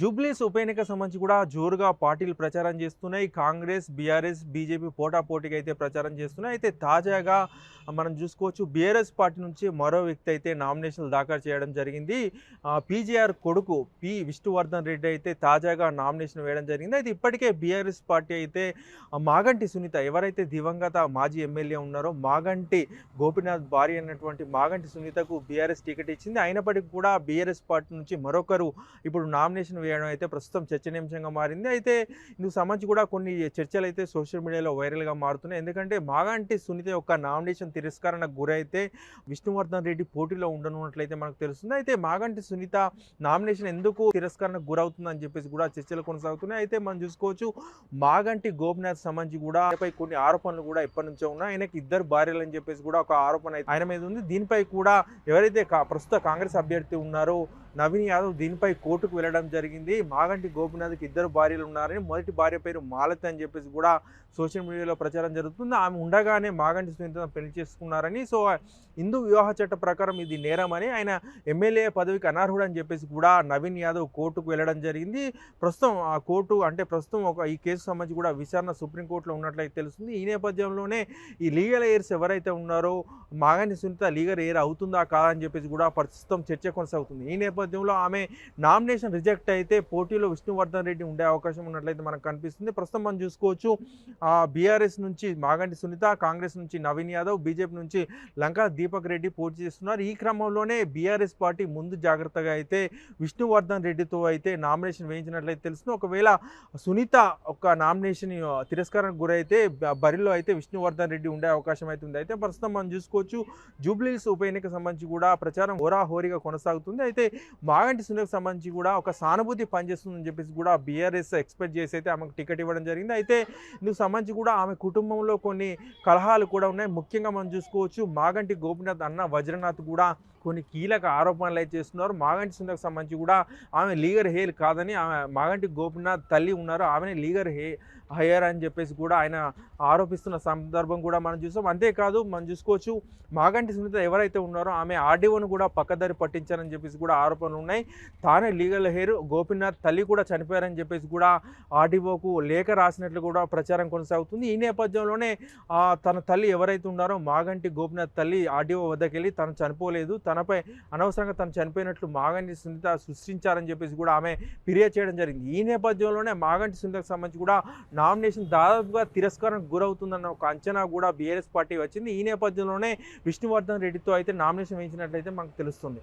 జూబ్లీస్ ఉప ఎన్నిక సంబంధించి కూడా జోరుగా పార్టీలు ప్రచారం చేస్తున్నాయి. కాంగ్రెస్ బీఆర్ఎస్ బీజేపీ పోటాపోటీగా అయితే ప్రచారం చేస్తున్నాయి. అయితే తాజాగా మనం చూసుకోవచ్చు బీఆర్ఎస్ పార్టీ నుంచి మరో వ్యక్తి అయితే నామినేషన్లు దాఖలు చేయడం జరిగింది. పీజీఆర్ కొడుకు పి. విష్ణువర్ధన్ రెడ్డి అయితే తాజాగా నామినేషన్ వేయడం జరిగింది. అయితే ఇప్పటికే బీఆర్ఎస్ పార్టీ అయితే మాగంటి సునీత ఎవరైతే దివంగత మాజీ ఎమ్మెల్యే ఉన్నారో మాగంటి గోపీనాథ్ భార్య అయినటువంటి మాగంటి సునీతకు బీఆర్ఎస్ టికెట్ ఇచ్చింది. అయినప్పటికీ కూడా బీఆర్ఎస్ పార్టీ నుంచి మరొకరు ఇప్పుడు నామినేషన్ వేయడం అయితే ప్రస్తుతం చర్చనీయాంశంగా మారింది. అయితే ఇందుకు సంబంధించి కూడా కొన్ని చర్చలు అయితే సోషల్ మీడియాలో వైరల్గా మారుతున్నాయి. ఎందుకంటే మాగంటి సునీత యొక్క నామినేషన్ తిరస్కరణకు గురైతే విష్ణువర్ధన్ రెడ్డి పోటీలో ఉండనున్నట్లయితే మనకు తెలుస్తుంది. అయితే మాగంటి సునీత నామినేషన్ ఎందుకు తిరస్కరణకు గురవుతుందని చెప్పేసి కూడా చర్చలు కొనసాగుతున్నాయి. అయితే మనం చూసుకోవచ్చు మాగంటి గోపినాథ్ సంబంధించి కూడా ఆయనపై కొన్ని ఆరోపణలు కూడా ఎప్పటి నుంచో ఉన్నాయి. ఆయనకి ఇద్దరు భార్యలు అని చెప్పేసి కూడా ఒక ఆరోపణ అయితే ఆయన మీద ఉంది. దీనిపై కూడా ఎవరైతే కా- ప్రస్తుత కాంగ్రెస్ అభ్యర్థి ఉన్నారో నవీన్ యాదవ్ దీనిపై కోర్టుకు వెళ్ళడం జరిగింది. మాగంటి గోపినాథ్కి ఇద్దరు భార్యలు ఉన్నారని మొదటి భార్య పేరు మాలతి అని చెప్పేసి కూడా సోషల్ మీడియాలో ప్రచారం జరుగుతుంది. ఆమె ఉండగానే మాగంటి సునీత పెళ్ళి చేసుకున్నారని సో హిందూ వివాహ చట్ట ప్రకారం ఇది నేరమని ఆయన ఎమ్మెల్యే పదవికి అనర్హుడు అని చెప్పేసి కూడా నవీన్ యాదవ్ కోర్టుకు వెళ్ళడం జరిగింది. ప్రస్తుతం ఆ కోర్టు అంటే ప్రస్తుతం ఒక ఈ కేసు సంబంధించి కూడా విచారణ సుప్రీంకోర్టులో ఉన్నట్లయితే తెలుస్తుంది. ఈ నేపథ్యంలోనే ఈ లీగల్ ఎయిర్స్ ఎవరైతే ఉన్నారో మాగాని సునీత లీగర్ ఎయిర్ అవుతుందా కాదా అని చెప్పేసి కూడా ప్రస్తుతం చర్చ కొనసాగుతుంది. ఈ నేపథ్యంలో ఆమె నామినేషన్ రిజెక్ట్ అయితే పోటీలో విష్ణువర్ధన్ రెడ్డి ఉండే అవకాశం ఉన్నట్లయితే మనకు కనిపిస్తుంది. ప్రస్తుతం మనం చూసుకోవచ్చు బీఆర్ఎస్ నుంచి మాగంటి సునీత కాంగ్రెస్ నుంచి నవీన్ యాదవ్ బీజేపీ నుంచి లంకా దీపక్ రెడ్డి పోటీ చేస్తున్నారు. ఈ క్రమంలోనే బీఆర్ఎస్ పార్టీ ముందు జాగ్రత్తగా అయితే విష్ణువర్ధన్ రెడ్డితో అయితే నామినేషన్ వేయించినట్లయితే తెలుస్తుంది. ఒకవేళ సునీత ఒక నామినేషన్ తిరస్కారానికి గురైతే బరిలో అయితే విష్ణువర్ధన్ రెడ్డి ఉండే అవకాశం అయితే ఉంది. అయితే ప్రస్తుతం మనం చెప్పుకోవచ్చు జూబ్లీస్ ఉప ఎన్నిక సంబంధించి కూడా ప్రచారం హోరాహోరీగా కొనసాగుతుంది. అయితే మాగంటి సునీతకు సంబంధించి కూడా ఒక సానుభూతి పనిచేస్తుందని చెప్పేసి కూడా బీఆర్ఎస్ ఎక్స్పెక్ట్ చేసి అయితే ఆమెకు టికెట్ ఇవ్వడం జరిగింది. అయితే ఇందుకు సంబంధించి కూడా ఆమె కుటుంబంలో కొన్ని కలహాలు కూడా ఉన్నాయి. ముఖ్యంగా మనం చూసుకోవచ్చు మాగంటి గోపినాథ్ అన్న వజ్రనాథ్ కూడా కొన్ని కీలక ఆరోపణలు అయితే చేస్తున్నారు. మాగంటి సుందరకు సంబంధించి కూడా ఆమె లీగర్ హెయిర్ కాదని ఆమె మాగంటి గోపినాథ్ తల్లి ఉన్నారు. ఆమెనే లీగర్ హే హెయిర్ అని చెప్పేసి కూడా ఆయన ఆరోపిస్తున్న సందర్భం కూడా మనం చూసాం. అంతేకాదు మనం చూసుకోవచ్చు మాగంటి సునీత ఎవరైతే ఉన్నారో ఆమె ఆర్డీఓను కూడా పక్కదారి పట్టించారని చెప్పేసి కూడా ఆరోపణలు ఉన్నాయి. తానే లీగల్ హెయిర్ గోపీనాథ్ తల్లి కూడా చనిపోయారని చెప్పేసి కూడా ఆర్డీఓకు లేఖ రాసినట్లు కూడా ప్రచారం కొనసాగుతుంది. ఈ నేపథ్యంలోనే తన తల్లి ఎవరైతే ఉన్నారో మాగంటి గోపినాథ్ తల్లి ఆర్డీఓ వద్దకు వెళ్ళి తను చనిపోలేదు. తన తనపై అనవసరంగా తను చనిపోయినట్లు మాగంటి సునీత సృష్టించారని చెప్పేసి కూడా ఆమె ఫిర్యాదు చేయడం జరిగింది. ఈ నేపథ్యంలోనే మాగంటి సునీతకు సంబంధించి కూడా నామినేషన్ దాదాపుగా తిరస్కారం గురవుతుందన్న ఒక అంచనా కూడా బీఆర్ఎస్ పార్టీ వచ్చింది. ఈ నేపథ్యంలోనే విష్ణువర్ధన్ రెడ్డితో అయితే నామినేషన్ వేయించినట్లయితే మనకు తెలుస్తుంది.